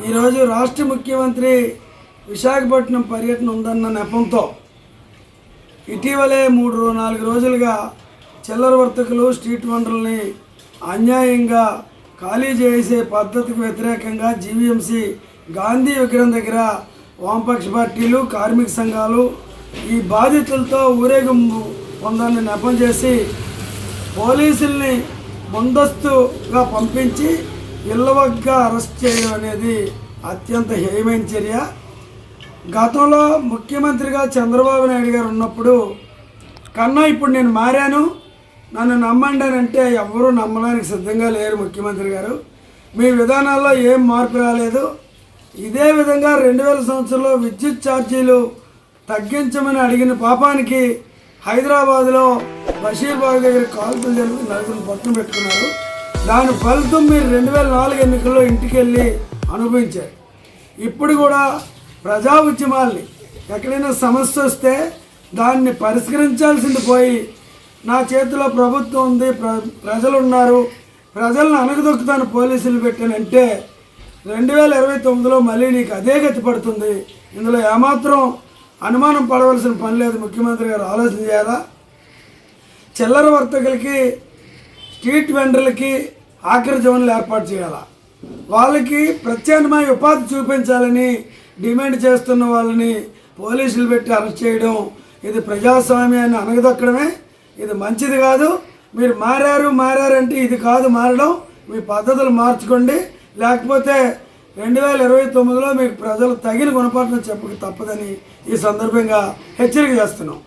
ఈరోజు రాష్ట్ర ముఖ్యమంత్రి విశాఖపట్నం పర్యటన ఉందన్న నెపంతో ఇటీవలే మూడు నాలుగు రోజులుగా చిల్లర వర్తకులు స్ట్రీట్ వండర్లని అన్యాయంగా ఖాళీ చేసే పద్ధతికి వ్యతిరేకంగా జీవీఎంసీ గాంధీ విగ్రహం దగ్గర వామపక్ష పార్టీలు కార్మిక సంఘాలు ఈ బాధితులతో ఊరేగింపు ఉందని నెపం చేసి పోలీసుల్ని ముందస్తుగా పంపించి ఇల్లవగ్గా అరెస్ట్ చేయడం అనేది అత్యంత హేయమైన చర్య. గతంలో ముఖ్యమంత్రిగా చంద్రబాబు నాయుడు గారు ఉన్నప్పుడు కన్నా ఇప్పుడు నేను మారాను. నన్ను నమ్మండి అని అంటే ఎవరూ నమ్మడానికి సిద్ధంగా లేరు ముఖ్యమంత్రి గారు. మీ విధానాల్లో ఏం మార్పు రాలేదు. ఇదే విధంగా రెండు వేల సంవత్సరంలో విద్యుత్ ఛార్జీలు తగ్గించమని అడిగిన పాపానికి హైదరాబాద్లో బషీర్బాగ్ దగ్గర కాల్పులు జరిపి నలుగురు పట్టును పెట్టుకున్నారు. దాని ఫలితం మీరు రెండు వేల నాలుగు ఎన్నికల్లో ఇంటికి వెళ్ళి అనుభవించారు. ఇప్పుడు కూడా ప్రజా ఉద్యమాల్ని ఎక్కడైనా సమస్య వస్తే దాన్ని పరిష్కరించాల్సింది పోయి నా చేతిలో ప్రభుత్వం ఉంది ప్ర ప్రజలు ఉన్నారు ప్రజలను అనగదొక్కుతాను పోలీసులు పెట్టానంటే రెండు వేల ఇరవై తొమ్మిదిలో మళ్ళీ నీకు అదే గతి పడుతుంది. ఇందులో ఏమాత్రం అనుమానం పడవలసిన పని లేదు. ముఖ్యమంత్రి గారు ఆలోచన చేయాలా? చిల్లర వర్తకులకి స్ట్రీట్ వెండర్లకి ఆఖరి జోన్లు ఏర్పాటు చేయాలా? వాళ్ళకి ప్రత్యామ్నాయ ఉపాధి చూపించాలని డిమాండ్ చేస్తున్న వాళ్ళని పోలీసులు పెట్టి అరెస్ట్ చేయడం ఇది ప్రజాస్వామ్యాన్ని అనగదొక్కడమే ఇది మంచిది కాదు. మీరు మారారు మారారంటే ఇది కాదు మారడం. మీ పద్ధతులు మార్చుకోండి. లేకపోతే రెండు వేల ఇరవై తొమ్మిదిలో మీకు ప్రజలు తగిన గుణపాఠం చెప్పక తప్పదని ఈ సందర్భంగా హెచ్చరిక చేస్తున్నాం.